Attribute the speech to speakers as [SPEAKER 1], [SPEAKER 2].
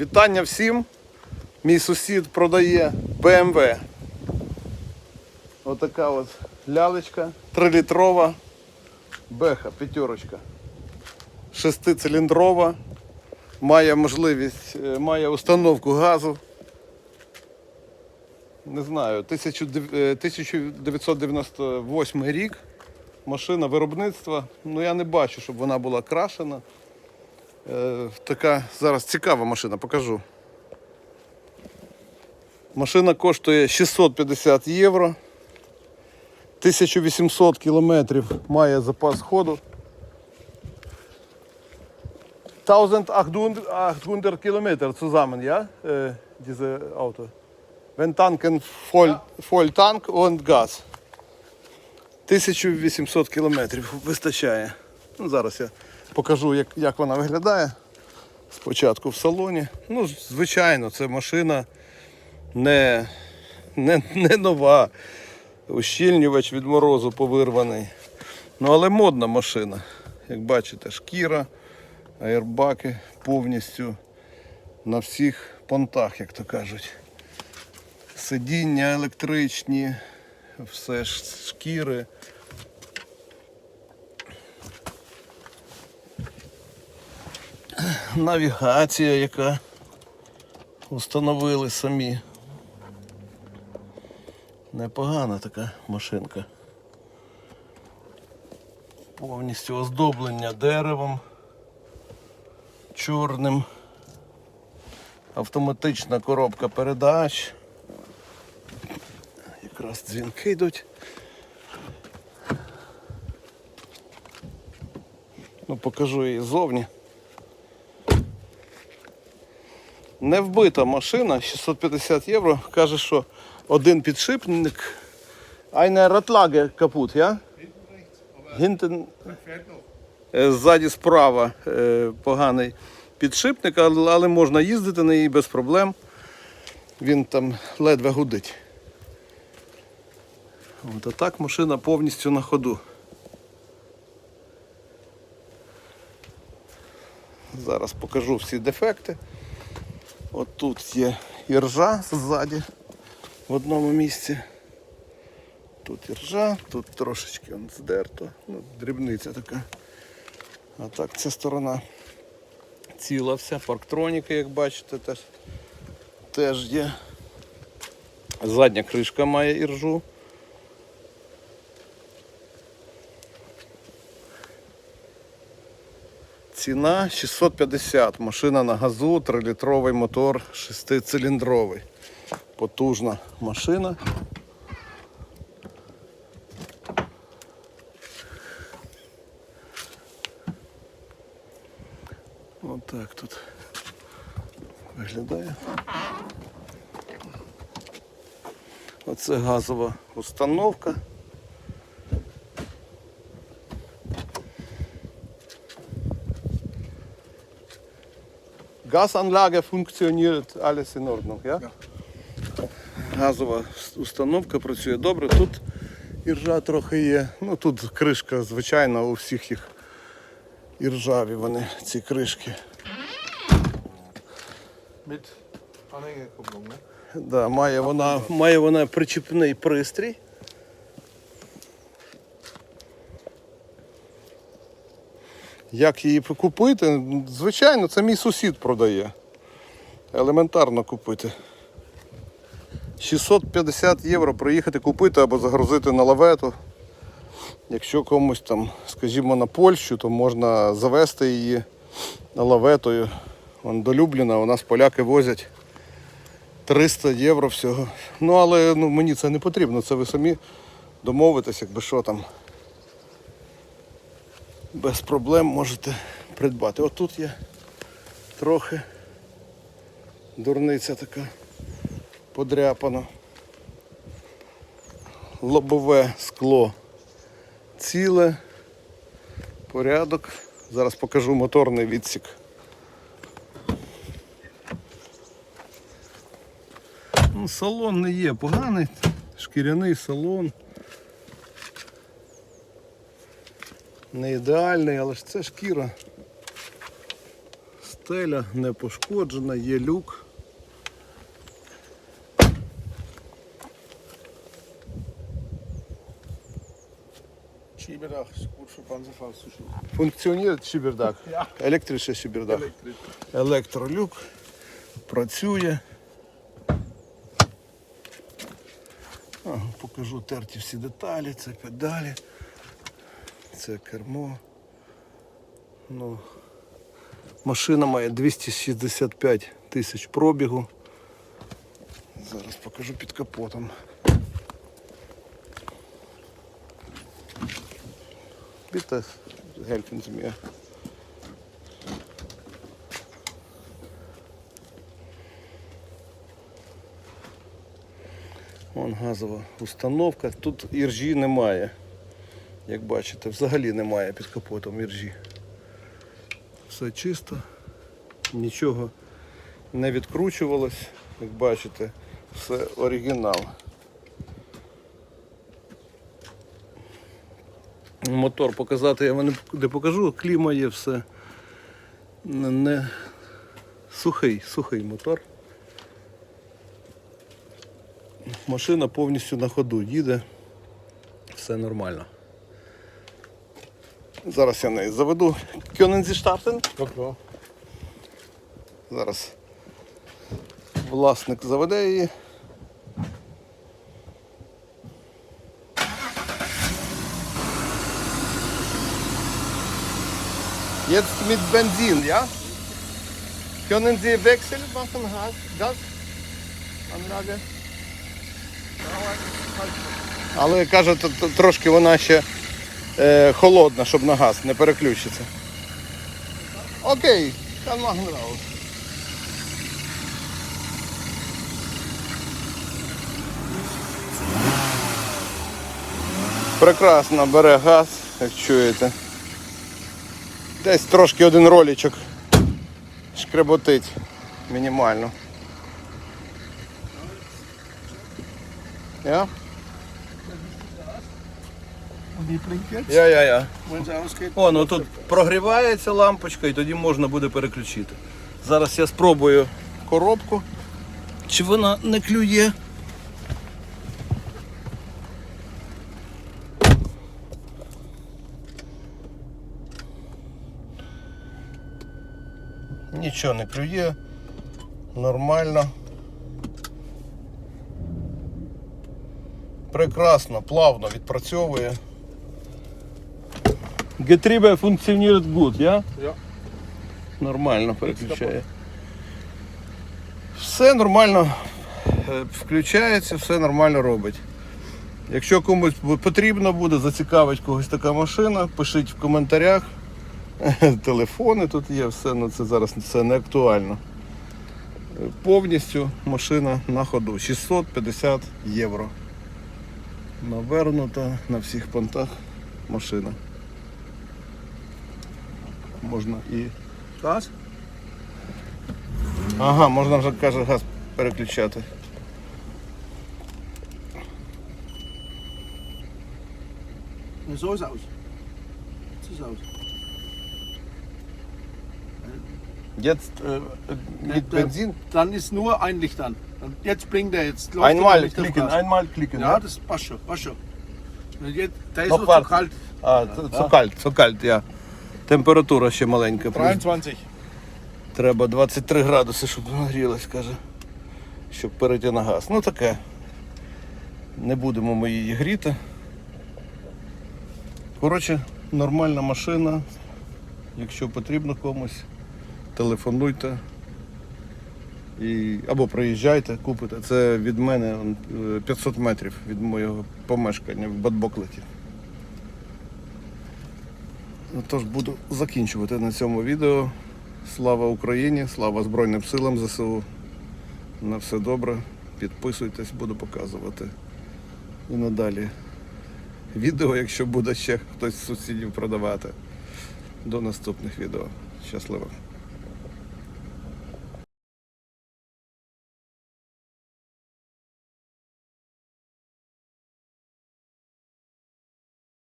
[SPEAKER 1] Вітання всім. Мій сусід продає BMW. Отака от лялечка, 3-літрова беха, п'ятерочка. Шестициліндрова. Має можливість, е, має установку газу. Не знаю, 1900 е, 1998 рік. Машина виробництва. Ну я не бачу, щоб вона була крашена. Е, така зараз цікава машина, покажу. Машина коштує 650 євро. 1800 кілометрів має запас ходу. 1800 Kilometer zusammen, ja? Äh, diese Auto. Wenn tanken voll, voll Tank und Gas. 1800 кілометрів вистачає. Ну, зараз я покажу, як, як вона виглядає. Спочатку в салоні. Ну, звичайно, це машина не, не, не нова. Ущільнювач від морозу повирваний. Ну, але модна машина. Як бачите, шкіра, аербаки повністю на всіх понтах, як то кажуть. Сидіння електричні, все ж шкіри. Навігація, яка установили самі. Непогана така машинка. Повністю оздоблення деревом чорним. Автоматична коробка передач. Якраз дзвінки йдуть. Ну, покажу її ззовні. Не вбита машина, 650 євро. Каже, що один підшипник. Eine Radlage капут, я? Гінтен. Е, Ззаді справа е, поганий підшипник, але можна їздити на ній без проблем. Він там ледве гудить. От так машина повністю на ходу. Зараз покажу всі дефекти. От тут є іржа ззаді в одному місці. Тут іржа, тут трошечки он здерто, ну, дрібниця така. А так ця сторона ціла вся, парктроніка, як бачите, теж, теж є. Задня кришка має іржу. Ціна 650. Машина на газу, 3-літровий мотор, 6-циліндровий. Потужна машина. Отак тут виглядає. Оце газова установка. Газanlage funktioniert alles in Ordnung, ja? Газова установка працює добре. Тут іржа трохи є. Ну тут кришка, звичайно, у всіх їх іржаві вони, ці кришки.
[SPEAKER 2] Mit Anhängerkupplung, ne?
[SPEAKER 1] Да, має вона, має вона причіпний пристрій. Як її купити? Звичайно, це мій сусід продає. Елементарно купити. 650 євро приїхати купити або загрузити на лавету. Якщо комусь там, скажімо, на Польщу, то можна завести її лаветою. Вон до Любліна, у нас поляки возять 300 євро всього. Ну але ну, мені це не потрібно, це ви самі домовитесь, якби що там. Без проблем можете придбати. От тут є трохи дурниця така подряпана. Лобове скло ціле, порядок. Зараз покажу моторний відсік. Ну, салон не є поганий, шкіряний салон. Не ідеальний, але ж це шкіра. стеля не пошкоджена, є люк.
[SPEAKER 2] Schiebedach ist gut für Panzerfaust zu.
[SPEAKER 1] Функціонує шибердак.
[SPEAKER 2] Ja.
[SPEAKER 1] Електричний шибердак. Електролюк працює. Ага, покажу терті всі деталі, це педалі, це кермо. Ну, машина має 265 тисяч пробігу. Зараз покажу під капотом. Helfen Sie mir. Вон газова установка. Тут іржі немає. Як бачите, взагалі немає під капотом іржі. Все чисто, нічого не відкручувалось, як бачите, все оригінал. Мотор показати я вам не покажу, кліма є все. Не. Сухий, сухий мотор. Машина повністю на ходу їде. Все нормально. Зараз я неї заведу.
[SPEAKER 2] Ja, klar.
[SPEAKER 1] Зараз власник заведе її. Jetzt mit Benzin, ja? Können Sie Wechsel machen? Gas? Gas? Anlage? Але каже, трошки вона ще е, холодна, щоб на газ не переключиться. Окей, machen raus. Прекрасно бере газ, як чуєте. Десь трошки один ролічок шкреботить мінімально. Ja?
[SPEAKER 2] Jetzt,
[SPEAKER 1] Я, я, я. О, ну тут прогрівається лампочка і тоді можна буде переключити. Зараз я спробую коробку. Чи вона не клює? Нічого не клює. Нормально. Прекрасно, плавно відпрацьовує. Getriebe funktioniert gut, ja?
[SPEAKER 2] Ja.
[SPEAKER 1] Нормально переключає. Все нормально е, включається, все нормально робить. Якщо комусь потрібно буде, зацікавить когось така машина, пишіть в коментарях. Телефони тут є, все, ну це зараз це не актуально. Е, Повністю машина на ходу. 650 євро. Навернута на всіх понтах машина. Можна і
[SPEAKER 2] Gas?
[SPEAKER 1] Ага, можна вже каже газ переключати.
[SPEAKER 2] Ja, so ist aus. So ist aus.
[SPEAKER 1] Jetzt äh, mit
[SPEAKER 2] Der-
[SPEAKER 1] Benzin.
[SPEAKER 2] Dann ist nur ein Licht an. Und jetzt blinkt er jetzt. läuft er
[SPEAKER 1] Einmal
[SPEAKER 2] nicht auf
[SPEAKER 1] klicken,
[SPEAKER 2] Gas.
[SPEAKER 1] einmal klicken.
[SPEAKER 2] Ja, das passt schon, passt schon. Und jetzt, der ist
[SPEAKER 1] Noch
[SPEAKER 2] noch, zu
[SPEAKER 1] warten.
[SPEAKER 2] kalt.
[SPEAKER 1] А, це, це кальт, це кальт, я. Температура ще маленька.
[SPEAKER 2] 23.
[SPEAKER 1] Треба 23 градуси, щоб нагрілась, каже. Щоб перейти на газ. Ну таке. Не будемо ми її гріти. Коротше, нормальна машина. Якщо потрібно комусь, телефонуйте. І, або приїжджайте, купите. Це від мене е, 500 метрів від моєго помешкання в Бадбоклеті. Ну, Тож буду закінчувати на цьому відео. Слава Україні, слава Збройним силам ЗСУ. На все добре. Підписуйтесь, буду показувати. І надалі відео, якщо буде ще хтось з сусідів продавати. До наступних відео. Щасливо!